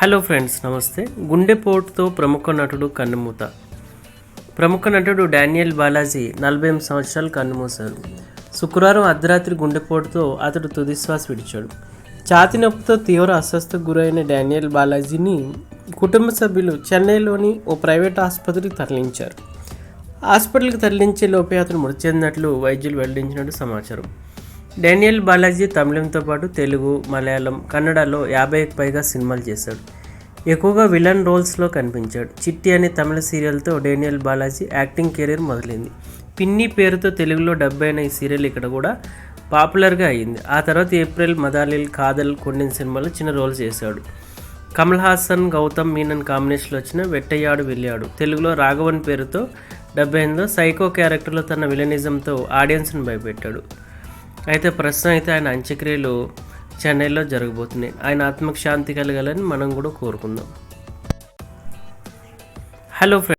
Hello friends నమస్తే. గుండెపోటుతో ప్రముఖ నటుడు కన్నుమూత. ప్రముఖ నటుడు డానియల్ బాలాజీ నలభై ఎనిమిది సంవత్సరాలు కన్నుమూశారు శుక్రవారం అర్ధరాత్రి గుండెపోటుతో అతడు తుదిశ్వాస విడిచాడు. ఛాతి నొప్పితో తీవ్ర అస్వస్థకు గురైన డానియల్ బాలాజీని కుటుంబ సభ్యులు చెన్నైలోని ఓ ప్రైవేట్ ఆసుపత్రికి తరలించారు. హాస్పిటల్కి తరలించే లోపే అతను మృతి చెందినట్లు వైద్యులు వెల్లడించినట్టు సమాచారం. డానియల్ బాలాజీ తమిళంతో పాటు తెలుగు మలయాళం కన్నడలో యాభైకి పైగా సినిమాలు చేశాడు. ఎక్కువగా విలన్ రోల్స్లో కనిపించాడు. చిట్టి అనే తమిళ సీరియల్తో డేనియల్ బాలాజీ యాక్టింగ్ కెరీర్ మొదలైంది. పిన్ని పేరుతో తెలుగులో డబ్బైన అయిన ఈ సీరియల్ ఇక్కడ కూడా పాపులర్గా అయ్యింది ఆ తర్వాత ఏప్రిల్ మదాలిల్ కాదల్ కొన్ని సినిమాలో చిన్న రోల్స్ చేశాడు. కమల్ హాసన్ గౌతమ్ మీనన్ కాంబినేషన్లో వచ్చిన వెట్టయ్యాడు వెళ్ళాడు. తెలుగులో రాఘవన్ పేరుతో డెబ్బై ఎనిమిదిలో సైకో క్యారెక్టర్లో తన విలనిజంతో ఆడియన్స్ను భయపెట్టాడు. అయితే ప్రస్తుతం అయితే ఆయన అంత్యక్రియలు చెన్నైలో జరగబోతున్నాయి. ఆయన ఆత్మకు శాంతి కలగాలని మనం కూడా కోరుకుందాం. Hello friends